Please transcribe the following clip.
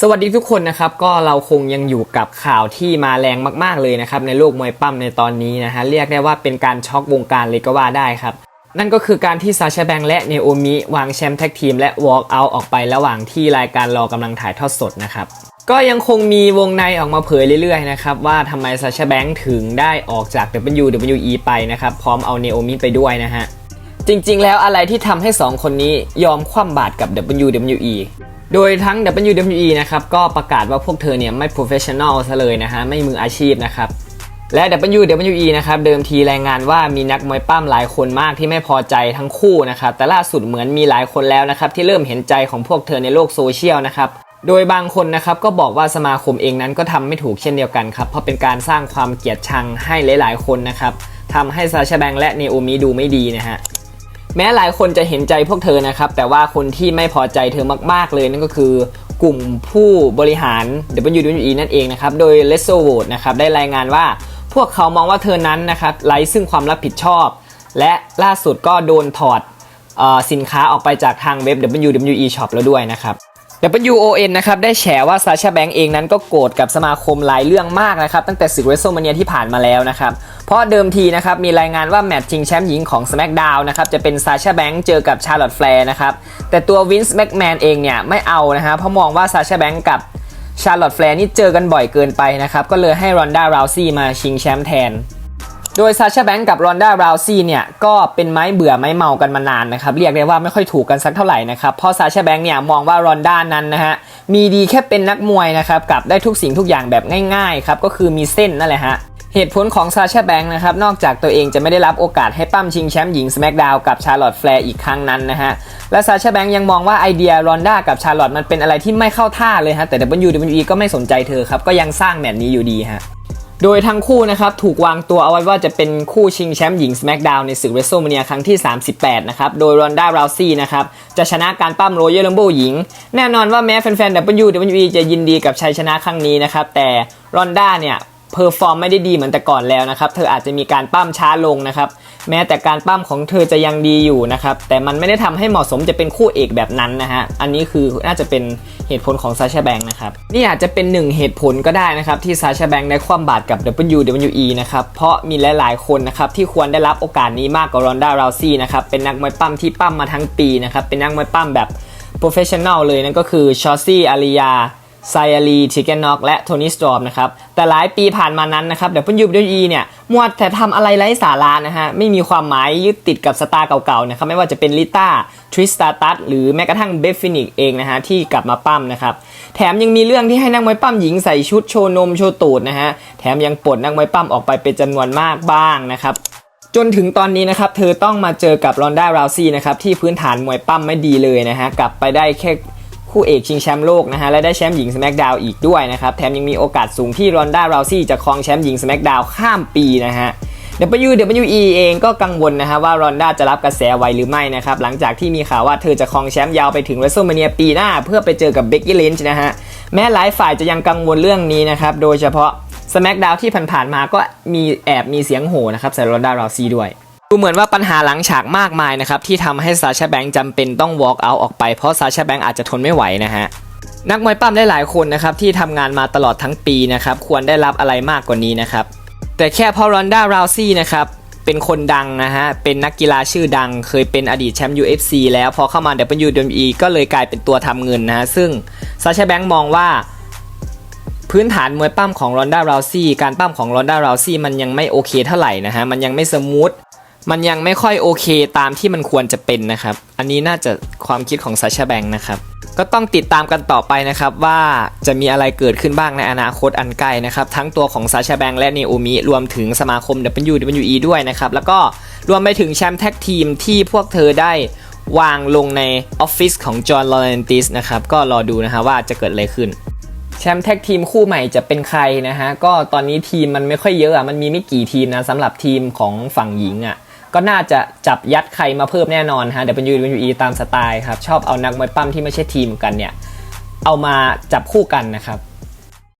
สวัสดีทุกคนนะครับก็เราคงยังอยู่กับข่าวที่มาแรงมากๆเลยนะครับในโลกมวยปั้มในตอนนี้นะฮะเรียกได้ว่าเป็นการช็อกวงการเลยก็ว่าได้ครับ นั่นก็คือการที่ซาชาแบงและเนโอมิวางแชมป์แท็กทีมและวอล์กเอาออกไประหว่างที่รายการรอกำลังถ่ายทอดสดนะครับก็ยังคงมีวงในออกมาเผยเรื่อยๆนะครับว่าทำไมซาชาแบงถึงได้ออกจาก WWE ไปนะครับพร้อมเอาเนโอมิไปด้วยนะฮะจริงๆ แล้วอะไรที่ทำให้ 2 คนนี้ยอมคว่ำบาตรกับ WWE โดยทั้ง WWE นะครับก็ประกาศว่าพวกเธอเนี่ยไม่ professional ซะเลยนะฮะไม่มืออาชีพนะครับและ WWE นะครับเดิมทีรายงานว่ามีนักมวยปั้มหลายคนมากที่ไม่พอใจทั้งคู่นะครับแต่ล่าสุดเหมือนมีหลายคนแล้วนะครับที่เริ่มเห็นใจของพวกเธอในโลกโซเชียลนะครับโดยบางคนนะครับก็บอกว่าสมาคมเองนั้นก็ทำไม่ถูกเช่นเดียวกันครับเพราะเป็นการสร้างความเกลียดชังให้หลาย ๆ คนนะครับทำให้ซาชาแบงและเนโอมิดูไม่ดีนะฮะ แม้หลายคนจะเห็นใจพวกเธอนะครับ แต่ว่าคนที่ไม่พอใจเธอมาก ๆ เลยนั่นก็คือกลุ่มผู้บริหาร WWE นั่นเองนะครับ โดย l e s o v o t นะครับได้รายงานว่าพวกเขามองว่าเธอนั้นนะครับไร้ซึ่งความรับผิดชอบ และล่าสุดก็โดนถอดออสินค้าออกไปจากทางเว็บ WWE Shop แล้วด้วยนะครับ WON นะครับได้แฉว่าซาชาแบงก์เองนั้นก็โกรธกับสมาคมหลายเรื่องมากนะครับตั้งแต่ศึกเร s โซมาเนียที่ผ่านมาแล้วนะครับเพราะเดิมทีนะครับมีรายงานว่าแมตช์ชิงแชมป์หญิงของ SmackDown นะครับจะเป็นซาชาแบงก์เจอกับชาร์ลอตแฟร์นะครับแต่ตัววินส์แม็กแมนเองเนี่ยไม่เอานะฮะเพราะมองว่าซาชาแบงก์กับชาร์ลอตแฟร์นี่เจอกันบ่อยเกินไปนะครับก็เลยให้รอนด้าราวซี่มาชิงแชมป์แทน โดยซาชาแบงก์กับรอนด้าบราวซี่เนี่ยก็เป็นไม้เบื่อไม้เมากันมานานนะครับเรียกได้ว่าไม่ค่อยถูกกันสักเท่าไหร่นะครับเพราะซาชาแบงก์เนี่ยมองว่ารอนด้านั้นนะฮะมีดีแค่เป็นนักมวยนะครับกับได้ทุกสิ่งทุกอย่างแบบง่ายๆครับก็คือมีเส้นนั่นแหละฮะเหตุผลของซาชาแบงก์นะครับ นอกจากตัวเองจะไม่ได้รับโอกาสให้ปั้มชิงแชมป์หญิง SmackDown กับชาร์ลอตแฟร์อีกครั้งนั้นนะฮะ และซาชาแบงก์ยังมองว่าไอเดียรอนด้ากับชาร์ลอตมันเป็นอะไรที่ไม่เข้าท่าเลยฮะ แต่ WWE ก็ไม่สนใจเธอครับ ก็ยังสร้างแมตช์นี้อยู่ดีฮะ โดยทั้งคู่นะครับถูกวางตัวเอาไว้ว่าจะเป็นคู่ชิงแชมป์หญิง SmackDown ในศึก WrestleMania ครั้งที่ 38 นะครับ โดยรอนด้าราซี่นะครับ จะชนะการปั้ม Royal Rumble หญิง แน่นอนว่าแม้แฟนๆ WWE จะยินดีกับชัยชนะครั้งนี้นะครับ แต่รอนด้าเนี่ย เพอร์ฟอร์มไม่ได้ดีเหมือนแต่ก่อนแล้วนะครับ เธออาจจะมีการปั้มช้าลงนะครับ แม้แต่การปั้มของเธอจะยังดีอยู่นะครับ แต่มันไม่ได้ทำให้เหมาะสมจะเป็นคู่เอกแบบนั้นนะฮะ อันนี้คือน่าจะเป็นเหตุผลของซาชาแบงนะครับ นี่อาจจะเป็นหนึ่งเหตุผลก็ได้นะครับ ที่ซาชาแบงได้คว่ำบาตรกับ WWE นะครับ เพราะมีหลายๆคนนะครับที่ควรได้รับโอกาสนี้มากกว่ารอนด้าราซี่นะครับ เป็นนักมวยปั้มที่ปั้มมาทั้งปีนะครับ เป็นนักมวยปั้มแบบโปรเฟชชั่น a ลเลยนั่นก็คือชอซี่อาริยา ไซอารีชิเกนน็อกและโทนี่สตรอมนะครับแต่หลายปีผ่านมานั้นนะครับ WWE เนี่ยมัวแต่ทำอะไรไร้สาระนะฮะไม่มีความหมายยึดติดกับสตาร์เก่าๆนะครับไม่ว่าจะเป็นลิต้าทริสตาตัสหรือแม้กระทั่งเบฟฟินิกเองนะฮะที่กลับมาปั้มนะครับแถมยังมีเรื่องที่ให้นักมวยปั้มหญิงใส่ชุดโชว์นมโชว์ตูดนะฮะแถมยังปลดนักมวยปั้มออกไปเป็นจำนวนมากบ้างนะครับจนถึงตอนนี้นะครับ เธอต้องมาเจอกับรอนด้าราวซี่นะครับ ที่พื้นฐานมวยปั้มไม่ดีเลยนะฮะ กลับไปได้แค่ คู่เอกชิงแชมป์โลกนะฮะและได้แชมป์หญิง SmackDown อีกด้วยนะครับ แถมยังมีโอกาสสูงที่รอนด้าราซี่จะครองแชมป์หญิง SmackDown ข้ามปีนะฮะ WWE เองก็กังวลนะฮะว่ารอนด้าจะรับกระแสไวหรือไม่นะครับ หลังจากที่มีข่าวว่าเธอจะครองแชมป์ยาวไปถึง WrestleMania ปีหน้า เพื่อไปเจอกับเบกกี้ลินช์นะฮะแม้หลายฝ่ายจะยังกังวลเรื่องนี้นะครับโดยเฉพาะ SmackDown ที่ผ่านๆมาก็มีแอบมีเสียงโห่นะครับใส่รอนด้าราซี่ด้วย ดูเหมือนว่าปัญหาหลังฉากมากมายนะครับ ที่ทำให้ซาชาแบงค์จำเป็นต้อง walk out ออกไปเพราะซาชาแบงค์อาจจะทนไม่ไหวนะฮะนักมวยปั้มได้หลายคนนะครับที่ทำงานมาตลอดทั้งปีนะครับควรได้รับอะไรมากกว่านี้นะครับแต่แค่พราะรอนด้าราวซี่นะครับเป็นคนดังนะฮะเป็นนักกีฬาชื่อดัง เคยเป็นอดีตแชมป์ UFC แล้วพอเข้ามา WWE ก็เลยกลายเป็นตัวทำเงินนะฮะซึ่งซาชาแบงค์มองว่าพื้นฐานมวยปั้มของรอนด้าราวซี่การปั้มของรอนด้าราวซี่มันยังไม่โอเคเท่าไหร่นะฮะมันยังไม่สมูท มันยังไม่ค่อยโอเคตามที่มันควรจะเป็นนะครับ อันนี้น่าจะความคิดของซาชาแบงค์นะครับ ก็ต้องติดตามกันต่อไปนะครับว่าจะมีอะไรเกิดขึ้นบ้างในอนาคตอันใกล้นะครับ ทั้งตัวของซาชาแบงค์และเนโอมิรวมถึงสมาคม WWE ด้วยนะครับ แล้วก็รวมไปถึงแชมป์แท็กทีมที่พวกเธอได้วางลงในออฟฟิศของจอห์นลอเรนติสนะครับ ก็รอดูนะฮะว่าจะเกิดอะไรขึ้นแชมป์แท็กทีมคู่ใหม่จะเป็นใครนะฮะ ก็ตอนนี้ทีมมันไม่ค่อยเยอะอะ มันมีไม่กี่ทีมนะสำหรับทีมของฝั่งหญิงอะ ก็น่าจะจับยัดใครมาเพิ่มแน่นอนฮะ WWE ตามสไตล์ครับ ชอบเอานักมวยปั้มที่ไม่ใช่ทีมกันเนี่ย เอามาจับคู่กันนะครับ